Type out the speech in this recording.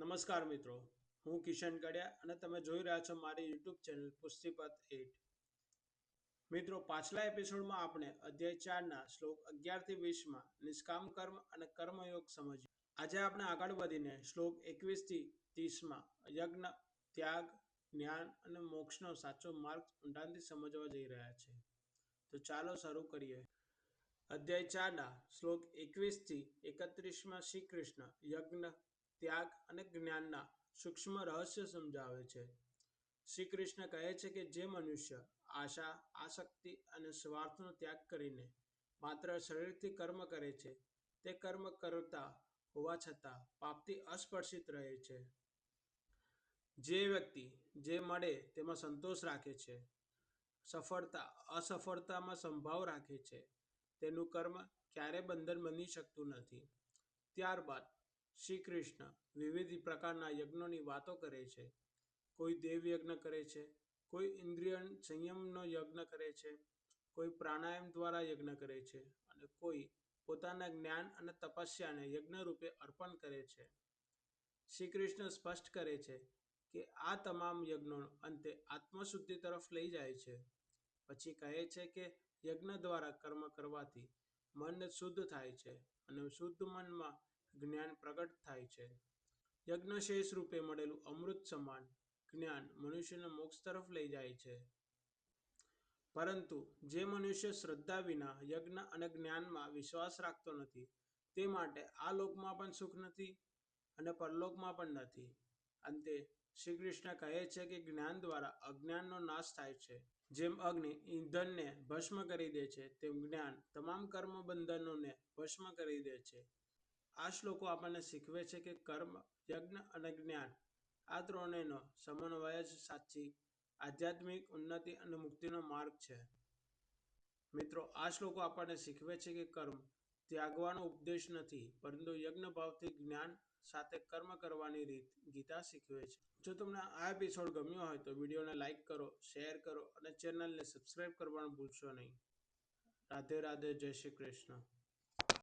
નમસ્કાર મિત્રો, હું કિશન કડિયા અને તમે જોઈ રહ્યા છો મારી યુટ્યુબ ચેનલ પુષ્ટિપથ એટ મિત્રો, પાછલા એપિસોડમાં આપણે અધ્યાય ચારના શ્લોક અગિયારથી વીસમાં નિષ્કામ કર્મ અને કર્મયોગ સમજ્યું આજે આપણે આગળ વધીને શ્લોક એકવીસથી ત્રીસમાં યજ્ઞ, ત્યાગ, જ્ઞાન અને મોક્ષનો સાચો માર્ગ ઊંડાણથી સમજવા જઈ રહ્યા છે. તો ચાલો શરૂ કરીએ. અધ્યાય ચારના શ્લોક એકવીસથી એકત્રીસમાં શ્રી કૃષ્ણ યજ્ઞ ત્યાગ અને જ્ઞાનના સૂક્ષ્મ રહસ્ય સમજાવે છે. શ્રી કૃષ્ણ કહે છે કે જે મનુષ્ય આશા, આસક્તિ અને સ્વાર્થનો ત્યાગ કરીને માત્ર શરીરથી કર્મ કરે છે, તે કર્મ કરતા હોવા છતાં પાપથી અસ્પર્શિત રહે છે. જે વ્યક્તિ જે મળે તેમાં સંતોષ રાખે છે, સફળતા, અસફળતામાં સંભાવ રાખે છે, તેનું કર્મ ક્યારે બંધન બની શકતું નથી. ત્યારબાદ શ્રી કૃષ્ણ વિવિધ પ્રકારના યજ્ઞોની વાતો કરે છે. કોઈ દેવ યજ્ઞ કરે છે, કોઈ ઇન્દ્રિય સંયમનો યજ્ઞ કરે છે, કોઈ પ્રાણાયામ દ્વારા યજ્ઞ કરે છે અને કોઈ પોતાના જ્ઞાન અને તપસ્યાને યજ્ઞ રૂપે અર્પણ કરે છે. શ્રી કૃષ્ણ સ્પષ્ટ કરે છે કે આ તમામ યજ્ઞો અંતે આત્મશુદ્ધિ તરફ લઈ જાય છે. પછી કહે છે કે યજ્ઞ દ્વારા કર્મ કરવાથી મન શુદ્ધ થાય છે અને શુદ્ધ મનમાં જ્ઞાન પ્રગટ થાય છે. યજ્ઞશેષ રૂપે મળેલું અમૃત સમાન જ્ઞાન મનુષ્યને મોક્ષ તરફ લઈ જાય છે. પરંતુ જે મનુષ્ય શ્રદ્ધા વિના યજ્ઞ અને જ્ઞાનમાં વિશ્વાસ રાખતો નથી, તે માટે આ લોકમાં પણ સુખ નથી અને પરલોકમાં પણ નથી. અંતે શ્રી કૃષ્ણ કહે છે કે જ્ઞાન દ્વારા અજ્ઞાનનો નાશ થાય છે. જેમ અગ્નિ ઈંધણને ભસ્મ કરી દે છે, તેમ જ્ઞાન તમામ કર્મ બંધનોને ભસ્મ કરી દે છે. આ શ્લોકો આપણને શીખવે છે કે કર્મ, યજ્ઞ અને જ્ઞાન આ ત્રણેયનો સમન્વય જ સાચી, આધ્યાત્મિક ઉન્નતિ અને મુક્તિનો માર્ગ છે. મિત્રો આ શ્લોકો આપણને શીખવે છે કે કર્મ ત્યાગવાનો ઉપદેશ નથી, પરંતુ યજ્ઞ ભાવથી જ્ઞાન સાથે કર્મ કરવાની રીત ગીતા શીખવે છે. જો તમને આ એપિસોડ ગમ્યો હોય તો વિડીયોને લાઇક કરો શેર કરો અને ચેનલને સબસ્ક્રાઈબ કરવાનું ભૂલશો નહીં. રાધે રાધે, જય શ્રી કૃષ્ણ.